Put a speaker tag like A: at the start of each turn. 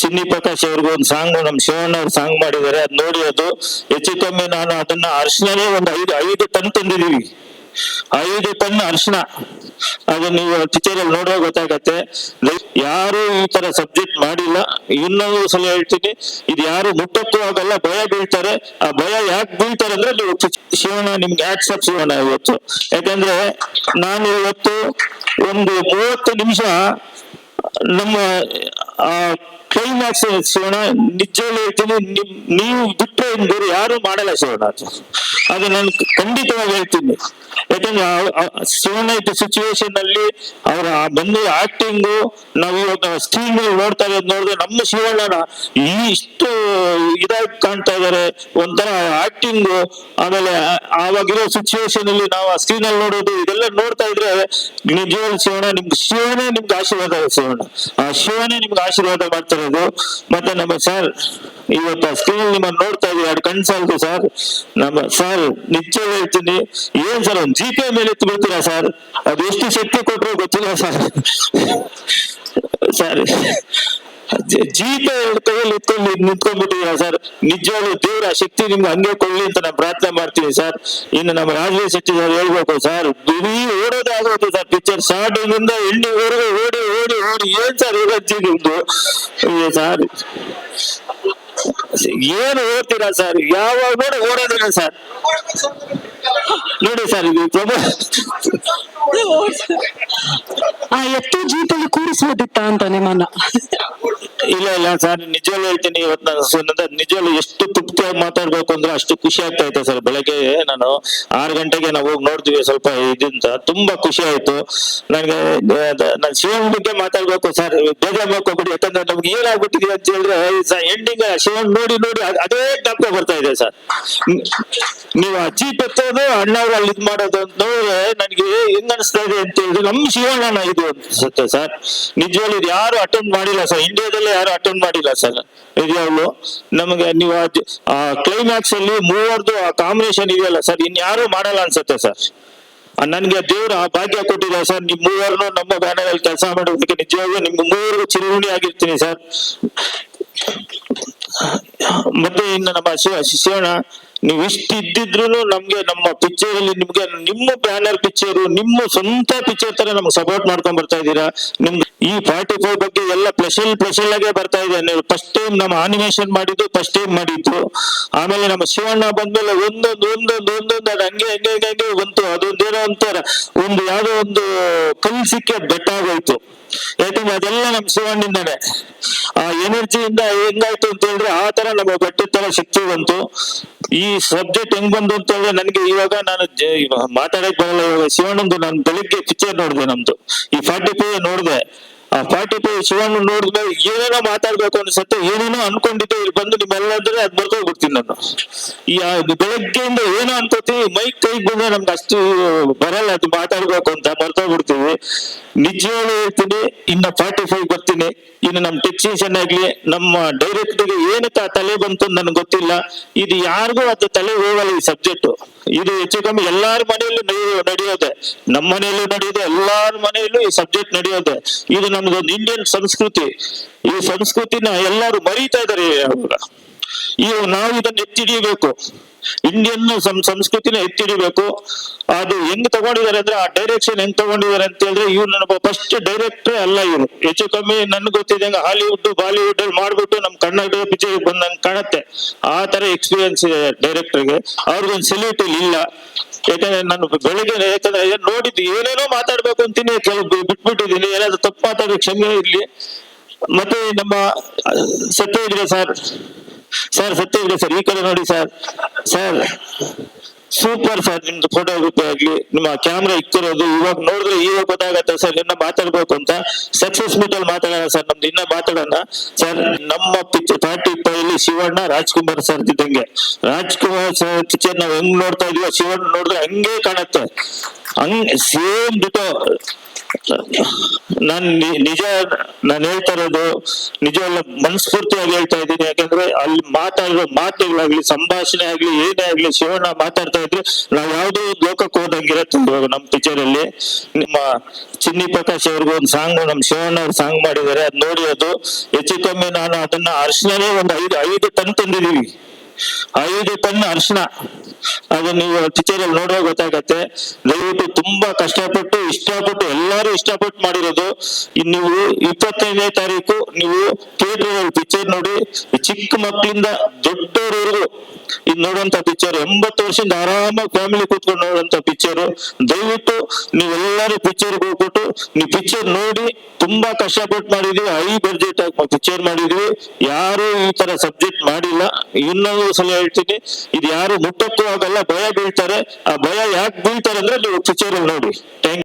A: ಚಿನ್ನಿ ಪ್ರಕಾಶ್ ಅವ್ರಿಗೂ ಒಂದು ಸಾಂಗ್ ನಮ್ಮ ಶಿವಣ್ಣ ಅವ್ರು ಸಾಂಗ್ ಮಾಡಿದ್ದಾರೆ. ಅದ್ ನೋಡಿ ಅದು. ಹೆಚ್ಚು ಕಮ್ಮಿ ನಾನು ಅದನ್ನ ಅರ್ಶನೇ ಒಂದು ಐದು ಐದು ಟನ್ ತಂದಿದೀವಿ ಐದು ಟನ್ ಅರ್ಶನ ಅದು ನೀವು ಟೀಚರ್ ಅಲ್ಲಿ ನೋಡುವಾಗ ಗೊತ್ತಾಗತ್ತೆ. ಯಾರು ಈ ತರ ಸಬ್ಜೆಕ್ಟ್ ಮಾಡಿಲ್ಲ. ಇನ್ನೊಂದು ಸಲ ಹೇಳ್ತೀನಿ. ಇದು ಯಾರು ಮುಟ್ಟಕ್ಕೂ ಆಗಲ್ಲ. ಭಯ ಬೀಳ್ತಾರೆ. ಆ ಭಯ ಯಾಕೆ ಬೀಳ್ತಾರೆ ಅಂದ್ರೆ ನೀವು ಶಿವಣ್ಣ, ನಿಮ್ಗೆ ಆಕ್ಸೆಪ್ಟ್ ಶಿವಣ್ಣ ಇವತ್ತು. ಯಾಕಂದ್ರೆ ನಾನು ಇವತ್ತು ಒಂದು ಮೂವತ್ತು ನಿಮಿಷ ನಮ್ಮ ಆ ಕ್ಲೈಮ್ಯಾಕ್ಸ್ ಶಿವಣ್ಣ ನಿಜವಾಗ್ಲೂ ಹೇಳ್ತೀನಿ, ನಿಮ್, ನೀವು ಬಿಟ್ಟರೆ ಬೇರೆ ಯಾರು ಮಾಡಲ್ಲ ಶಿವಣ್ಣ ಅದು ನಾನು ಖಂಡಿತವಾಗಿ ಹೇಳ್ತೀನಿ. ಯಾಕಂದ್ರೆ ಶಿವಣ್ಣ ಇದ್ದ ಸಿಚುವೇಶನ್ ಅಲ್ಲಿ ಅವರ ಬಂದು ಆಕ್ಟಿಂಗು ನಾವು ಸ್ಕ್ರೀನ್ ಮೇಲೆ ನೋಡ್ತಾ ಇರೋದು ನೋಡಿದ್ರೆ ನಮ್ಮ ಶಿವಣ್ಣನ ಈ ಇಷ್ಟು ಇದಾಗಿ ಕಾಣ್ತಾ ಇದಾರೆ. ಒಂಥರ ಆಕ್ಟಿಂಗು ಆಮೇಲೆ ಆವಾಗಿರೋ ಸಿಚುವೇಶನ್ ಅಲ್ಲಿ ನಾವು ಆ ಸ್ಕ್ರೀನ್ ಅಲ್ಲಿ ನೋಡೋದು, ಇದೆಲ್ಲ ನೋಡ್ತಾ ಇದ್ರೆ ನಿಜವಾಗ್ಲೂ ಶಿವಣ್ಣ ನಿಮ್ಗೆ ಶಿವನೇ ನಿಮ್ಗೆ ಆಶೀರ್ವಾದ ಶಿವಣ್ಣ ಆ ಶಿವನೇ ನಿಮ್ಗೆ ಆಶೀರ್ವಾದ ಮಾಡ್ತಿರೋದು ಮತ್ತೆ ನಮ್ಮ ಸರ್ ಇವತ್ತು ಸ್ಕ್ರೀನ್ ನಿಮ್ಮನ್ನ ನೋಡ್ತಾ ಇದೀವಿ ಎರಡು ಕಣ್ ಸಾಲದು ಸರ್ ನಮ್ಮ ಸರ್ ನಿಜ ಹೇಳ್ತೀನಿ ಏನ್ ಸರ್ ಒಂದು ಜಿ ಪೇ ಮೇಲೆ ಎತ್ತು ಬಿಡ್ತೀರಾ ಸರ್ ಅದು ಎಷ್ಟು ಶಕ್ತಿ ಕೊಟ್ಟರು ಗೊತ್ತಿಲ್ಲ ಸರ್ ಸರ್ ಜೀಪೆ ಕೈಯಲ್ಲಿ ಎತ್ಕೊಂಡು ನಿಂತ್ಕೊಂಡ್ಬಿಟ್ಟಿದ್ದೀರಾ ಸರ್? ನಿಜವಾಗ್ಲೂ ದೇವ್ರ ಆ ಶಕ್ತಿ ನಿಮ್ಗೆ ಹಂಗೆ ಕೊಡ್ಲಿ ಅಂತ ನಾನು ಪ್ರಾರ್ಥನೆ ಮಾಡ್ತೀನಿ ಸರ್. ಇನ್ನು ನಮ್ಮ ರಾಜವೀರ್ ಶೆಟ್ಟಿ ಸರ್ ಹೇಳ್ಬೇಕು ಸರ್ ಬಿಡಿ ಓಡೋದೇ ಆಗೋದು ಸರ್ ಪಿಕ್ಚರ್ ಸ್ಟಾರ್ಟಿಂಗ್ ಇಂದ ಎಂಡಿವರೆಗೂ ಓಡಿ ಓಡಿ ಓಡಿ, ಏನ್ ಸರ್ ಇರಜ್ಜಿ ನಿಮ್ದು? ಅಯ್ಯೋ ಸರ್. ಏನು ಓದ್ತೀರಾ ಸರ್ ಯಾವಾಗ ನೋಡಿ ಓಡೋದಿಲ್ಲ ಸರ್ ನೋಡಿ ಸರ್ ಇದು ಪ್ರಭು
B: ಆ ಎತ್ತು ಜೀಪಲ್ಲಿ ಕೂರಿಸ್ಬೋದಿತ್ತ ಅಂತ ನಿಮ್ಮನ್ನ?
A: ಇಲ್ಲ ಇಲ್ಲ ಸರ್ ನಿಜವಾಗ್ಲೂ ಹೇಳ್ತೀನಿ ಇವತ್ತು ನಾನು ನಿಜವಾಗ್ಲೂ ಎಷ್ಟು ತೃಪ್ತಿಯಾಗಿ ಮಾತಾಡ್ಬೇಕು ಅಂದ್ರೆ ಅಷ್ಟು ಖುಷಿ ಆಗ್ತಾ ಇತ್ತು ಸರ್ ಬೆಳಗ್ಗೆ ನಾನು ಆರು ಗಂಟೆಗೆ ನಾವು ಹೋಗಿ ನೋಡ್ತೀವಿ ಸ್ವಲ್ಪ ಇದಿಂದ ತುಂಬಾ ಖುಷಿ ಆಯ್ತು. ನನಗೆ ನಾನು ಶಿವನ್ ಬಗ್ಗೆ ಮಾತಾಡ್ಬೇಕು ಸರ್ ಬೇಗ ಮಾಡ್ಕೊಬಿಡಿ ಯಾಕಂದ್ರೆ ನಮ್ಗೆ ಏನಾಗ್ಬಿಟ್ಟಿದೆ ಅಂತ ಹೇಳಿದ್ರೆ ಎಂಡಿಂಗ್ ಶಿವನ್ ನೋಡಿ ನೋಡಿ, ಅದ್- ಜ್ಞಾಪಕ ಬರ್ತಾ ಇದೆ ಸರ್. ನೀವು ಅಜ್ಜಿ ಪೆತ್ತೋದು ಅಣ್ಣವ್ರು ಅಲ್ಲಿ ಇದು ಮಾಡೋದು ಅಂತ ನೋಡಿದ್ರೆ ನನಗೆ ಹೆಂಗ್ ಅನಿಸ್ತಾ ಇದೆ ಅಂತ ಹೇಳಿದ್ರೆ ನಮ್ಮ ಶಿವಣ್ಣ ಇದು ಅನ್ಸುತ್ತೆ ಸರ್. ನಿಜವಾಗ್ಲೂ ಇದು ಯಾರು ಅಟೆಂಡ್ ಮಾಡಿಲ್ಲ ಸರ್. ಇಂಡಿಯಾದಲ್ಲೇ ಯಾರು ಅಟೆಂಡ್ ಮಾಡಿಲ್ಲ ಸರ್. ನಿಜವಾಗ್ಲು ನಮಗೆ ನೀವು ಆ ಕ್ಲೈಮ್ಯಾಕ್ಸ್ ಅಲ್ಲಿ ಮೂವರ್ದು ಆ ಕಾಂಬಿನೇಷನ್ ಇದೆಯಲ್ಲ ಸರ್ ಇನ್ಯಾರು ಮಾಡಲ್ಲ ಅನ್ಸುತ್ತೆ ಸರ್. ನನ್ಗೆ ದೇವ್ರ ಆ ಭಾಗ್ಯ ಕೊಟ್ಟಿದೆ ಸರ್. ನಿಮ್ ಮೂವರ್ನು ನಮ್ಮ ಬ್ಯಾನರ್ ಅಲ್ಲಿ ಕೆಲಸ ಮಾಡೋದಕ್ಕೆ ನಿಜವಾಗ್ಲೂ ನಿಮ್ಗೆ ಮೂವರು ಚಿರುಣಿ ಆಗಿರ್ತೀನಿ ಸರ್. ಮತ್ತೆ ಇನ್ನು ನಮ್ಮ ಶಿವ ಶಿವಣ್ಣ ನೀವು ಇಷ್ಟು ಇದ್ದಿದ್ರು ನಮ್ಗೆ ನಮ್ಮ ಪಿಕ್ಚರ್ ಅಲ್ಲಿ ನಿಮ್ಗೆ ನಿಮ್ಮ ಬ್ಯಾನರ್ ಪಿಕ್ಚರ್ ನಿಮ್ಮ ಸ್ವಂತ ಪಿಕ್ಚರ್ ತರ ನಮ್ಗೆ ಸಪೋರ್ಟ್ ಮಾಡ್ಕೊಂಡ್ ಬರ್ತಾ ಇದ್ದೀರಾ? ನಿಮ್ಗೆ ಈ ಫಾರ್ಟಿ ಫೋರ್ ಬಗ್ಗೆ ಎಲ್ಲ ಸ್ಪೆಷಲ್ ಸ್ಪೆಷಲ್ ಆಗೇ ಬರ್ತಾ ಇದೆ. ಫಸ್ಟ್ ಟೈಮ್ ನಮ್ಮ ಆನಿಮೇಷನ್ ಮಾಡಿದ್ದು ಫಸ್ಟ್ ಟೈಮ್ ಮಾಡಿದ್ದು. ಆಮೇಲೆ ನಮ್ಮ ಶಿವಣ್ಣ ಬಂದ್ಮೇಲೆ ಒಂದೊಂದು ಒಂದೊಂದು ಒಂದೊಂದು, ಅದು ಹಂಗೆ ಹಂಗೆ ಹಂಗೆ ಹಂಗೆ ಬಂತು. ಅದೊಂದೇನೋ ಅಂತಾರ ಒಂದು ಯಾವ್ದೋ ಒಂದು ಕಲ್ ಸಿಕ್ಕಿ ಅದ್ ಬೆಟ್ಟ ಆಗೋಯ್ತು. ಯಾಕಂದ್ರೆ ಅದೆಲ್ಲ ನಮ್ ಶಿವಣ್ಣಿಂದಾನೆ. ಆ ಎನರ್ಜಿಯಿಂದ ಹೆಂಗಾಯ್ತು ಅಂತ ಹೇಳಿದ್ರೆ ಆ ತರ ನಮಗೆ ಬೆಟ್ಟದ ತರ ಶಕ್ತಿ ಬಂತು. ಈ ಸಬ್ಜೆಕ್ಟ್ ಹೆಂಗ್ ಬಂತು ಅಂತ ಹೇಳಿದ್ರೆ ನನಗೆ ಇವಾಗ ನಾನು ಮಾತಾಡಕ್ ಬರಲ್ಲ, ಇವಾಗ ಶಿವಣ್ಣಂದು ನಾನು ಬೆಳಿಗ್ಗೆ ಪಿಕ್ಚರ್ ನೋಡಿದೆ ನಮ್ದು. ಈ ಫಾರ್ಟಿ ಫೈವ್ ನೋಡಿದೆ. ಆ ಫಾರ್ಟಿ ಫೈವ್ ಶಿವಣ್ಣ ನೋಡಿದ್ರೆ ಏನೇನೋ ಮಾತಾಡ್ಬೇಕು ಅನ್ಸುತ್ತೆ ಏನೇನೋ ಅನ್ಕೊಂಡಿದ್ದೆ, ಇಲ್ಲಿ ಬಂದು ನಿಮ್ಮೆಲ್ಲಂದ್ರೆ ಅದ್ ಬಿಡ್ತೀನಿ ನಾನು. ಈ ಬೆಳಗ್ಗೆಯಿಂದ ಏನೋ ಅನ್ಕೋತೀವಿ ಮೈಕ್ ಕೈಗೆ ಬಂದ್ರೆ ನಮ್ಗೆ ಅಷ್ಟು ಬರಲ್ಲ, ಅದು ಮಾತಾಡ್ಬೇಕು ಅಂತ ಮರ್ತೋಗ್ಬಿಡ್ತೀವಿ ನಿಜವಾಗ್ಲೂ ಹೇಳ್ತೀನಿ, ಇನ್ನ ಫಾರ್ಟಿ ಫೈವ್ ಬರ್ತೀನಿ ಇನ್ನು ನಮ್ಮ ಟೆಕ್ನಿಷಿಯನ್ ಆಗ್ಲಿ, ನಮ್ಮ ಡೈರೆಕ್ಟರ್ಗೆ ಏನಕ್ಕೆ ಆ ತಲೆ ಬಂತು ನನ್ಗೆ ಗೊತ್ತಿಲ್ಲ. ಇದು ಯಾರಿಗೂ ಅದು ತಲೆ ಹೋಗಲ್ಲ ಈ ಸಬ್ಜೆಕ್ಟ್ ಇದು ಹೆಚ್ಚು ಕಮ್ಮಿ ಎಲ್ಲಾರ ಮನೆಯಲ್ಲೂ ನಡೆಯೋ- ನಡೆಯೋದೆ. ನಮ್ಮ ಮನೆಯಲ್ಲೂ ನಡೆಯೋದೆ, ಎಲ್ಲಾರ ಮನೆಯಲ್ಲೂ ಈ ಸಬ್ಜೆಕ್ಟ್ ನಡೆಯೋದೆ. ಇದು ನಮ್ದೊಂದು ಇಂಡಿಯನ್ ಸಂಸ್ಕೃತಿ. ಈ ಸಂಸ್ಕೃತಿನ ಎಲ್ಲರೂ ಮರೀತಾ ಇದಾರೆ ಈಗ ನಾವು ಇದನ್ನು ಎತ್ತಿಡಿಯಬೇಕು ಇಂಡಿಯನ್ ಸಂಸ್ಕೃತಿನ ಎತ್ತಿಡಿಬೇಕು. ಅದು ಹೆಂಗ್ ತಗೊಂಡಿದ್ದಾರೆ ಅಂದ್ರೆ ಆ ಡೈರೆಕ್ಷನ್ ಹೆಂಗ್ ತಗೊಂಡಿದ್ದಾರೆ ಅಂತ ಹೇಳಿದ್ರೆ ಇವ್ರು ನನ್ನ ಫಸ್ಟ್ ಡೈರೆಕ್ಟರ್ ಅಲ್ಲ ಇವ್ರು. ಹೆಚ್ಚು ಕಮ್ಮಿ ನನ್ಗೆ ಗೊತ್ತಿದ್ದಂಗೆ ಹಾಲಿವುಡ್ ಬಾಲಿವುಡ್ ಅಲ್ಲಿ ಮಾಡ್ಬಿಟ್ಟು ನಮ್ ಕನ್ನಡ ಪಿಕ್ಚರ್ ಬಂದಂಗೆ ಕಾಣುತ್ತೆ. ಆ ತರ ಎಕ್ಸ್ಪೀರಿಯನ್ಸ್ ಇದೆ ಡೈರೆಕ್ಟರ್ಗೆ ಅವ್ರಿಗೊಂದು ಸೆಲ್ಯೂಟ್ ಇಲ್ಲಿ. ಯಾಕಂದ್ರೆ ನಾನು ಬೆಳಿಗ್ಗೆ ಯಾಕಂದ್ರೆ ನೋಡಿದ್ದು ಏನೇನೋ ಮಾತಾಡ್ಬೇಕು ಅಂತೀನಿ ಕೆಲವು ಬಿಟ್ಬಿಟ್ಟಿದ್ದೀನಿ. ಏನಾದ್ರು ತಪ್ಪು ಕ್ಷಮೆ ಇರ್ಲಿ. ಮತ್ತೆ ನಮ್ಮ ಸತ್ಯ ಇದ್ರೆ ಸರ್ ಸರ್ ಸತ್ಯ ಇದೆ ಸರ್ ಈ ಕಡೆ ನೋಡಿ ಸರ್ ಸರ್ ಸೂಪರ್ ಸರ್ ನಿಮ್ದು ಫೋಟೋಗ್ರಫಿ ಆಗ್ಲಿ. ನಿಮ್ಮ ಕ್ಯಾಮ್ರಾ ಇಕ್ಕಿರೋದು. ಇವಾಗ ನೋಡಿದ್ರೆ ಇವಾಗ ಗೊತ್ತಾಗತ್ತೆ ಸರ್ ಇನ್ನ ಮಾತಾಡ್ಬೇಕು ಅಂತ. ಸಕ್ಸಸ್ ಮೀಟ್ ಅಲ್ಲಿ ಮಾತಾಡೋಣ ಸರ್ ನಮ್ದು ಇನ್ನ ಮಾತಾಡೋಣ. ಸರ್ ನಮ್ಮ ಪಿಕ್ಚರ್ ಥರ್ಟಿ ಅಲ್ಲಿ ಶಿವಣ್ಣ, ರಾಜ್ಕುಮಾರ್ ಸರ್ ಇದ್ದಂಗೆ. ರಾಜ್ಕುಮಾರ್ ಸರ್ ಪಿಕ್ಚರ್ ನಾವ್ ಹೆಂಗ್ ನೋಡ್ತಾ ಇದೀವೋ ಶಿವಣ್ಣ ನೋಡಿದ್ರೆ ಹಂಗೆ ಕಾಣುತ್ತೆ. ಹಂಗ್ ಸೇಮ್ ಡಿಟೋ ನಾನ್ ನಿಜ ನಾನು ಹೇಳ್ತಾ ಇರೋದು ನಿಜವಲ್ಲ ಮನಸ್ಫೂರ್ತಿಯಾಗಿ ಹೇಳ್ತಾ ಇದ್ದೀನಿ. ಯಾಕಂದ್ರೆ ಅಲ್ಲಿ ಮಾತಾಡಿರೋ ಮಾತುಗಳಾಗ್ಲಿ, ಸಂಭಾಷಣೆ ಆಗ್ಲಿ, ಏನೇ ಆಗ್ಲಿ, ಶಿವಣ್ಣ ಮಾತಾಡ್ತಾ ಇದ್ರೆ ನಾವು ಯಾವ್ದೋ ಲೋಕಕ್ಕೆ ಹೋದಂಗಿರತ್ತೆ ಇವಾಗ ನಮ್ ಪಿಕ್ಚರ್ ಅಲ್ಲಿ. ನಿಮ್ಮ ಚಿನ್ನಿ ಪ್ರಕಾಶ್ ಅವ್ರಿಗೂ ಒಂದು ಸಾಂಗ್, ನಮ್ ಶಿವಣ್ಣ ಅವ್ರು ಸಾಂಗ್ ಮಾಡಿದ್ದಾರೆ, ಅದ್ ನೋಡಿ ಅದು. ಹೆಚ್ಚು ಕಮ್ಮಿ ನಾನು ಅದನ್ನ ಅರ್ಶನೇ ಒಂದು ಐದು ಐದು ಟನ್ ತಂದಿದೀವಿ. ಐದು ಟನ್ ಅರ್ಶನ ಅದು ನೀವು ಅಲ್ಲಿ ನೋಡುವಾಗ ಗೊತ್ತಾಗತ್ತೆ. ದಯವಿಟ್ಟು ತುಂಬಾ ಕಷ್ಟಪಟ್ಟು, ಇಷ್ಟಪಟ್ಟು ಎಲ್ಲರೂ ಇಷ್ಟಪಟ್ಟು ಮಾಡಿರೋದು. ನೀವು ಇಪ್ಪತ್ತೈದನೇ ತಾರೀಕು ನೀವು ಥಿಯೇಟರ್ ಪಿಕ್ಚರ್ ನೋಡಿ, ಚಿಕ್ಕ ಮಕ್ಕಳಿಂದ ದೊಡ್ಡವರವರೆಗೂ ಇದು ನೋಡುವಂತ ಪಿಕ್ಚರ್ ಎಂಬತ್ತು ವರ್ಷದಿಂದ ಆರಾಮಾಗಿ ಫ್ಯಾಮಿಲಿ ಕೂತ್ಕೊಂಡು ನೋಡುವಂತ ಪಿಕ್ಚರ್ ದಯವಿಟ್ಟು ನೀವೆಲ್ಲರೂ ಪಿಕ್ಚರ್ ಹೋಗ್ಬಿಟ್ಟು ನೀವು ಪಿಕ್ಚರ್ ನೋಡಿ ತುಂಬಾ ಕಷ್ಟಪಟ್ಟು ಮಾಡಿದ್ವಿ ಹೈ ಬಜೆಟ್ ಆಗಿ ಪಿಕ್ಚರ್ ಮಾಡಿದ್ವಿ. ಯಾರು ಈ ತರ ಸಬ್ಜೆಕ್ಟ್ ಮಾಡಿಲ್ಲ. ಇನ್ನೊಂದು ಸಲ ಹೇಳ್ತೀನಿ, ಇದು ಯಾರು ಮುಟ್ಟಕ್ಕೂ ಆಗಲ್ಲ ಭಯ ಬೀಳ್ತಾರೆ. ಆ ಭಯ ಯಾಕೆ ಬೀಳ್ತಾರೆ ಅಂದ್ರೆ ನೀವು ಪಿಕ್ಚರ್ ನೋಡಿ. ಥ್ಯಾಂಕ್